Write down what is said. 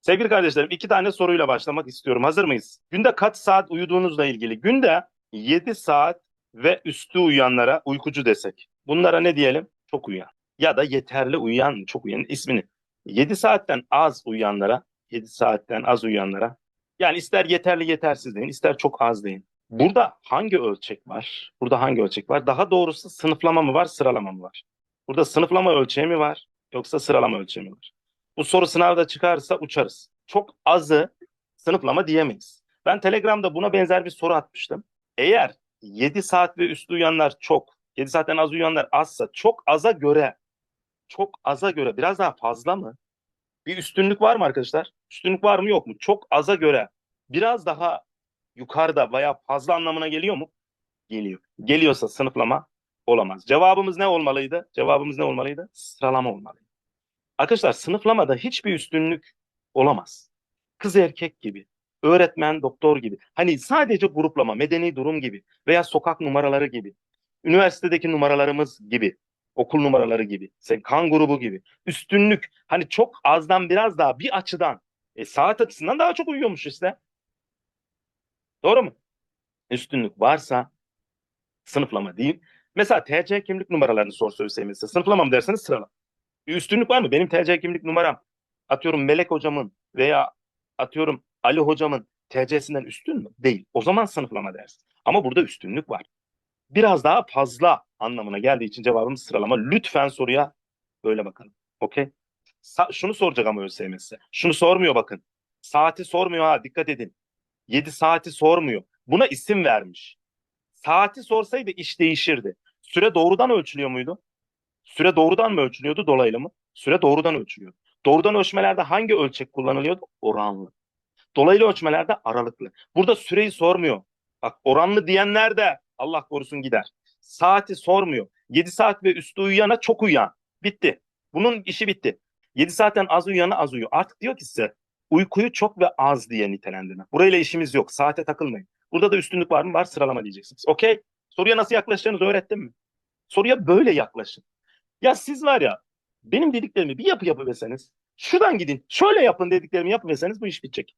Sevgili kardeşlerim iki tane soruyla başlamak istiyorum. Hazır mıyız? Günde kaç saat uyuduğunuzla ilgili. Günde 7 saat ve üstü uyuyanlara uykucu desek. Bunlara ne diyelim? Çok uyuyan. Ya da yeterli uyuyan, çok uyuyan ismini. 7 saatten az uyuyanlara, 7 saatten az uyuyanlara. Yani ister yeterli yetersiz deyin, ister çok az deyin. Burada hangi ölçek var? Burada hangi ölçek var? Daha doğrusu sınıflama mı var, sıralama mı var? Burada sınıflama ölçeği mi var, yoksa sıralama ölçeği mi var? Bu soru sınavda çıkarsa uçarız. Çok azı sınıflama diyemeyiz. Ben Telegram'da buna benzer bir soru atmıştım. Eğer 7 saat ve üstü uyuyanlar çok, 7 saatten az uyuyanlar azsa çok aza göre, çok aza göre biraz daha fazla mı? Bir üstünlük var mı arkadaşlar? Üstünlük var mı yok mu? Çok aza göre biraz daha yukarıda veya fazla anlamına geliyor mu? Geliyor. Geliyorsa sınıflama olamaz. Cevabımız ne olmalıydı? Cevabımız ne olmalıydı? Sıralama olmalıydı. Arkadaşlar sınıflamada hiçbir üstünlük olamaz. Kız erkek gibi, öğretmen doktor gibi. Hani sadece gruplama, medeni durum gibi veya sokak numaraları gibi, üniversitedeki numaralarımız gibi, okul numaraları gibi, sen kan grubu gibi. Üstünlük hani çok azdan biraz daha bir açıdan e, saat açısından daha çok uyuyormuş işte. Doğru mu? Üstünlük varsa sınıflama değil. Mesela TC kimlik numaralarını sor söyleseyim size. Sınıflama mı derseniz sırala. Bir üstünlük var mı? Benim TC kimlik numaram atıyorum Melek hocamın veya atıyorum Ali hocamın TC'sinden üstün mü? Değil. O zaman sınıflama dersin. Ama burada üstünlük var. Biraz daha fazla anlamına geldiği için cevabımız sıralama. Lütfen soruya böyle bakalım. Okey? Sa- şunu soracak ama ÖSYM size. Şunu sormuyor bakın. Saati sormuyor ha dikkat edin. 7 saati sormuyor. Buna isim vermiş. Saati sorsaydı iş değişirdi. Süre doğrudan ölçülüyor muydu? Süre doğrudan mı ölçülüyordu, dolaylı mı? Süre doğrudan ölçülüyor. Doğrudan ölçmelerde hangi ölçek kullanılıyordu? Oranlı. Dolaylı ölçmelerde aralıklı. Burada süreyi sormuyor. Bak oranlı diyenler de Allah korusun gider. Saati sormuyor. 7 saat ve üstü uyuyana çok uyuyan. Bitti. Bunun işi bitti. 7 saatten az uyuyana az uyuyor. Artık diyor ki size uykuyu çok ve az diye nitelendirme. Burayla işimiz yok. Saate takılmayın. Burada da üstünlük var mı? Var sıralama diyeceksiniz. Okey. Soruya nasıl yaklaşacağınızı öğrettim mi? Soruya böyle yaklaşın. Ya siz var ya benim dediklerimi bir yapı yapıverseniz şuradan gidin şöyle yapın dediklerimi yapıverseniz bu iş bitecek.